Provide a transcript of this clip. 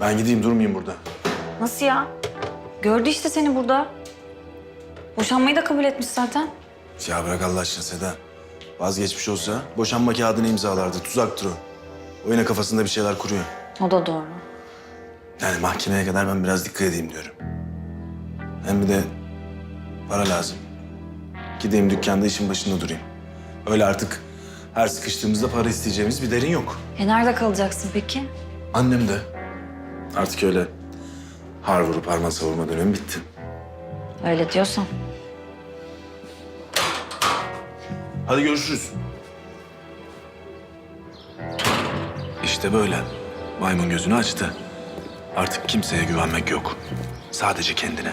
Ben gideyim durmayayım burada. Nasıl ya? Gördü işte seni burada. Boşanmayı da kabul etmiş zaten. Ya bırak Allah aşkına Seda. Vazgeçmiş olsa boşanma kağıdını imzalardı. Tuzaktır o. O yine kafasında bir şeyler kuruyor. O da doğru. Yani mahkemeye kadar ben biraz dikkat edeyim diyorum. Hem bir de para lazım. Gideyim dükkanda işin başında durayım. Öyle artık her sıkıştığımızda para isteyeceğimiz bir derin yok. E nerede kalacaksın peki? Annem de artık öyle har vurup harman savurma dönemi bitti. Öyle diyorsan. Hadi görüşürüz. İşte böyle. Maymun gözünü açtı. Artık kimseye güvenmek yok. Sadece kendine.